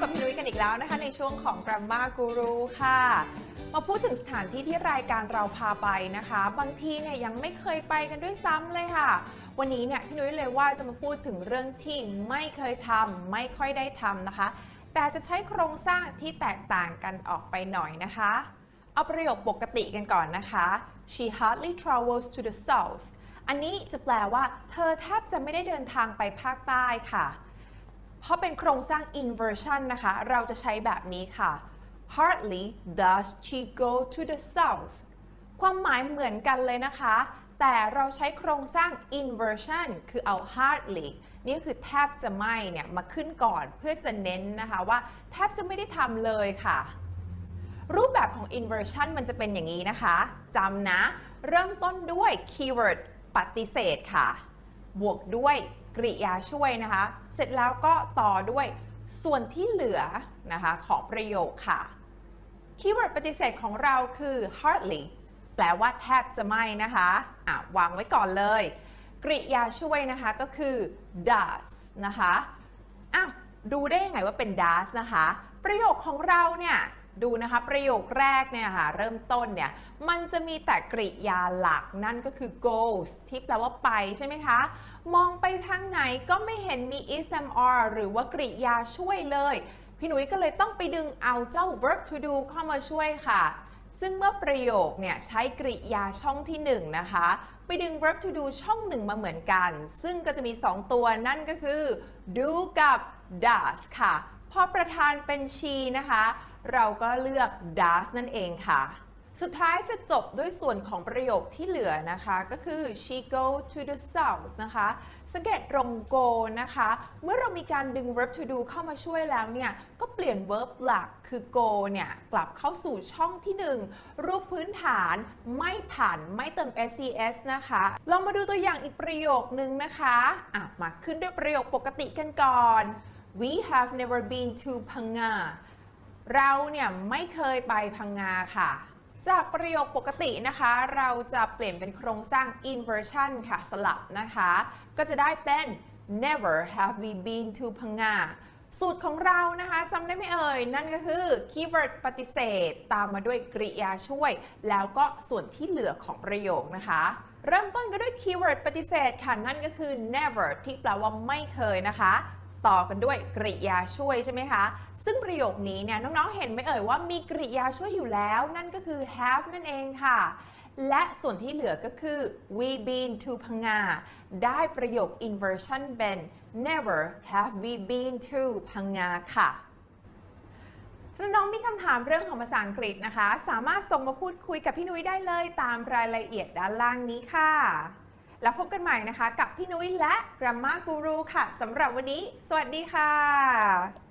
กลับพี่นุ้ยกันอีกแล้วนะคะ ในช่วงของ Grammar Guru ค่ะ มาพูดถึงสถานที่ที่รายการเราพาไปนะคะ บางทีเนี่ยยังไม่เคยไปกันด้วยซ้ำเลยค่ะ วันนี้เนี่ยพี่นุ้ยเลยว่าจะมาพูดถึงเรื่องที่ไม่เคยทำไม่ค่อยได้ทำนะคะ แต่จะใช้โครงสร้างที่แตกต่างกันออกไปหน่อยนะคะ เอาประโยคปกติกันก่อนนะคะ she hardly travels to the south อันนี้จะแปลว่า เธอแทบจะไม่ได้เดินทางไปภาคใต้ค่ะ เพราะเป็นโครงสร้าง inversion นะคะ เราจะใช้แบบนี้ค่ะ hardly does she go to the south ความหมายเหมือนกันเลยนะคะ แต่เราใช้โครงสร้าง inversion คือเอา hardly นี่คือแทบจะไม่เนี่ยมาขึ้นก่อนเพื่อจะเน้นนะคะว่าแทบจะไม่ได้ทำเลยค่ะ รูปแบบของ inversion มันจะเป็นอย่างนี้นะคะจำนะ เริ่มต้นด้วย keyword ปฏิเสธค่ะ บวกด้วยกริยาช่วยนะคะ เสร็จแล้วก็ต่อด้วยส่วนที่เหลือนะคะของประโยคค่ะ คีย์เวิร์ดปฏิเสธของเราคือ hardly แปลว่าแทบจะไม่นะคะอะวางไว้ก่อนเลย กริยาช่วยนะคะก็คือ does นะคะอ้าวดูได้ยังไงว่าเป็น does นะคะ ประโยคของเราเนี่ย ดูนะคะประโยคแรกเนี่ยค่ะเริ่มต้นเนี่ยมันจะมีแต่กริยาหลักนั่นก็คือ goes ที่แปลว่าไปใช่ไหมคะ มองไปทางไหนก็ไม่เห็นมี ismr หรือว่ากริยาช่วยเลย พี่หนุ่ยก็เลยต้องไปดึงเอาเจ้า verb to do เข้ามาช่วยค่ะ ซึ่งเมื่อประโยคเนี่ยใช้กริยาช่องที่1นะคะ ไปดึง verb to do ช่องหนึ่งมาเหมือนกัน ซึ่งก็จะมี 2 ตัวนั่นก็คือ do กับ does ค่ะพอประธานเป็น she นะคะ เราก็เลือก does นั่นเองค่ะ สุดท้ายจะจบด้วยส่วนของประโยคที่เหลือนะคะ ก็คือ she go to the south นะคะ สังเกตตรง go นะคะ เมื่อเรามีการดึง verb to do เข้ามาช่วยแล้วเนี่ย ก็เปลี่ยน verb หลักคือ go เนี่ย กลับเข้าสู่ช่องที่ 1 รูปพื้นฐานไม่ผ่านไม่เติม ses นะคะลองมาดูตัวอย่างอีกประโยคนึงนะคะอะมาขึ้นด้วยประโยคปกติกันก่อน we have never been to Phanga เราเนี่ยไม่เคยไปพังงาค่ะ จากประโยคปกตินะคะ เราจะเปลี่ยนเป็นโครงสร้าง inversion ค่ะ สลับนะคะ ก็จะได้เป็น never have we been to พังงาสูตรของเรานะคะจำได้ไหมเอ่ย นั่นก็คือ keyword ปฏิเสธ ตามมาด้วยกริยาช่วย แล้วก็ส่วนที่เหลือของประโยคนะคะ เริ่มต้นกันด้วย keyword ปฏิเสธค่ะ นั่นก็คือ never ที่แปลว่าไม่เคยนะคะ ต่อกันด้วยกริยาช่วยใช่ไหมคะ ซึ่งประโยคนี้เนี่ยน้องๆเห็นไหมเอ่ยว่ามีกริยาช่วยอยู่แล้ว นั่นก็คือ have นั่นเองค่ะ และส่วนที่เหลือก็คือ we been to พังงาได้ประโยค inversion เป็น never have we been to พังงาค่ะถ้าน้องๆมีคำถามเรื่องของภาษาอังกฤษนะคะ สามารถส่งมาพูดคุยกับพี่นุ้ยได้เลยตามรายละเอียดด้านล่างนี้ค่ะ แล้วพบกันใหม่นะคะ กับพี่นุ้ยและ Grammar Guru ค่ะสำหรับวันนี้ สวัสดีค่ะ